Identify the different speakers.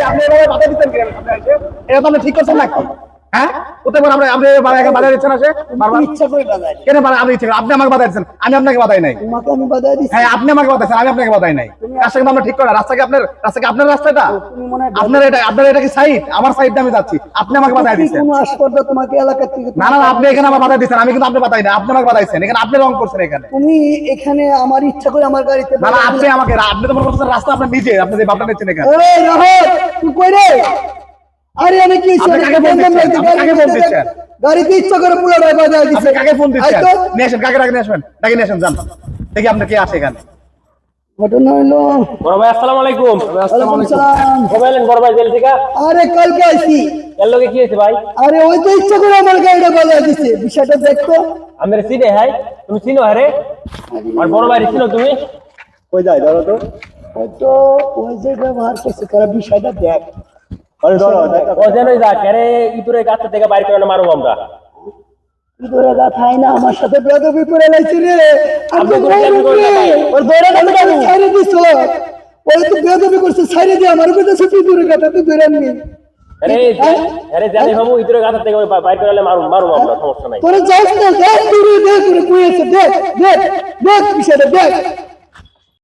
Speaker 1: আপনি এভাবে বাধা দিচ্ছেন কেন? এটা তো আপনি ঠিক করছেন নাকি হ্যাঁ? বলে আমরা আপনি বাধা বাধা দিচ্ছেন আসে
Speaker 2: ইচ্ছা করে
Speaker 1: কেন বাধা আপনি ইচ্ছে? আপনি আমাকে বাধা দিচ্ছেন। আমি আপনাকে বাধাই নাই।
Speaker 2: তোমাকে আমি দিচ্ছি
Speaker 1: হ্যাঁ আপনি আমাকে আমি আপনাকে বাধাই নাই। রাস্তা কিন্তু আমরা ঠিক করা। রাস্তা কি আপনার রাস্তা কি আপনার রাস্তাটা? আপনার এটা আপনার এটা কি সাইড আমার সাইডে আমি যাচ্ছি। আপনি আমাকে বাধাই
Speaker 2: কি
Speaker 1: দিচ্ছেন।
Speaker 2: তোমাকে এলাকা থেকে
Speaker 1: না না আপনি এখানে আমার বাধা দিচ্ছেন। আমি কিন্তু আপনি বাধাই না আপনি আমাকে বাধাইছেন এখানে আপনি রং করছেন এখানে।
Speaker 2: তুমি এখানে আমার ইচ্ছা করে আমার গাড়িতে
Speaker 1: না আপনি আমাকে আপনি তো মনে করছেন রাস্তা আপনি নিজে আপনি যে বাপটা নিচ্ছেন এখানে।
Speaker 2: তুই কই রে? আরে আমি কি
Speaker 1: কাকে ফোন দিচ্ছেন? কাকে ফোন দিচ্ছেন?
Speaker 2: গাড়িতে ইচ্ছা করে পুরো বাজাই
Speaker 1: আপনি
Speaker 2: দিচ্ছে
Speaker 1: কাকে ফোন দিচ্ছেন
Speaker 2: আই তো,
Speaker 1: নিয়ে কাকে নিয়ে আসবেন? ডাকে নিয়ে আসেন দেখি আপনি কে আছে এখানে।
Speaker 2: ঘটনা হলো
Speaker 3: বড় ভাই আসসালামু আলাইকুম।
Speaker 2: ওয়ালাইকুম সালাম।
Speaker 3: কবে এলেন বড় ভাই জেল থেকে।
Speaker 2: আরে কালকে আইছি।
Speaker 3: এর লগে কি হয়েছে ভাই?
Speaker 2: আরে ওই তো ইচ্ছা করে আমার গাড়িটা বাজাই দিচ্ছে বিষয়টা দেখতো
Speaker 3: আমার চিনে হাই। তুমি চিনো হারে আর বড় ভাই চিনো তুমি?
Speaker 2: কই যায় ধরো তো। ওই তো ওই যে ব্যবহার করছে তারা বিষয়টা দেখ। আরে
Speaker 3: ও যেন যা কেরে ইতুরে গাছ থেকে বাইর করে মারবো আমরা।
Speaker 2: ইদরে গা থাই না আমার সাথে বেদবি করে লাইছি রে। আর তো
Speaker 3: আপনি কোনো কেন করলেন ভাই?
Speaker 2: ওর দৌড়ে গেল ছাইরে দিছ ওই তো বেদবি করছে ছাইরে দিয়ে আমার উপরে ছুটি দূরে কথা তুই ধরে নি।
Speaker 3: আরে আরে জানি ভাবু ইতুরে গাছ থেকে বাইর করে মারবো মারবো আমরা সমস্যা নাই।
Speaker 2: তোরে যাস না দেখ দূরে দেখ করে কুয়েছে দেখ দেখ দেখ বিষয়টা দেখ